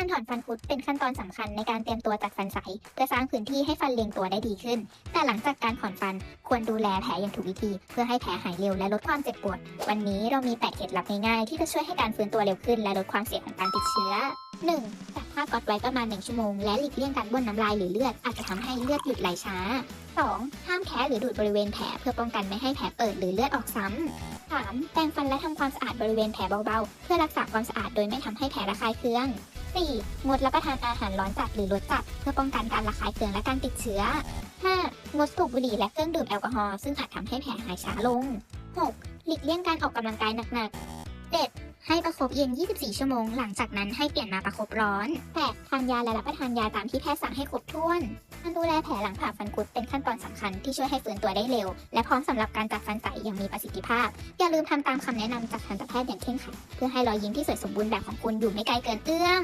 การถอนฟันคุดเป็นขั้นตอนสำคัญในการเตรียมตัวจัดฟันใสเพื่อสร้างพื้นที่ให้ฟันเรียงตัวได้ดีขึ้น แต่หลังจากการถอนฟันควรดูแลแผลอย่างถูกวิธี เพื่อให้แผลหายเร็วและลดความเจ็บปวด วันนี้เรามี 8 เคล็ดลับง่ายๆที่จะช่วยให้การฟื้นตัวเร็วขึ้น และลดความเสี่ยงของการติดเชื้อ 1. จัดผ้าก๊อตไว้ประมาณ 1 ชั่วโมง และหลีกเลี่ยงการบ้วนน้ำลายหรือเลือดอาจจะทำให้เลือดหยุดไหลช้า 2. ห้ามแคะหรือดูดบริเวณแผลเพื่อป้องกันไม่ให้แผลเปิดหรือเลือดออกซ้ำ 3. แปรงฟันและทำความสะอาดบริเวณแผลเบาๆ เพื่อรักษาความสะอาดโดยไม่ทำให้แผลระคายเคือง 4. งดรับประทานอาหารร้อนจัดหรือรสจัด เพื่อป้องกันการระคายเคืองและการติดเชื้อ 5. งดสูบบุหรี่และเครื่องดื่มแอลกอฮอล์ซึ่งอาจทำให้แผลหายช้าลง 6. หลีกเลี่ยงการออกกำลังกายหนักๆ 7. ให้ประคบเย็น 24 ชั่วโมง หลังจากนั้นให้เปลี่ยนมาประคบร้อน 8. ทานยาและรับประทานยาตามที่แพทย์สั่งให้ครบถ้วน การดูแลแผลหลังผ่าฟันคุดเป็นขั้นตอนสำคัญที่ช่วยให้ฟื้นตัวได้เร็ว และพร้อมสำหรับการจัดฟันใสอย่างมีประสิทธิภาพ อย่าลืมทำตามคำแนะนำจากทันตแพทย์อย่างเคร่งครัดเพื่อให้รอยยิ้มที่สวยสมบูรณ์แบบของคุณอยู่ไม่ไกลเกินเอื้อม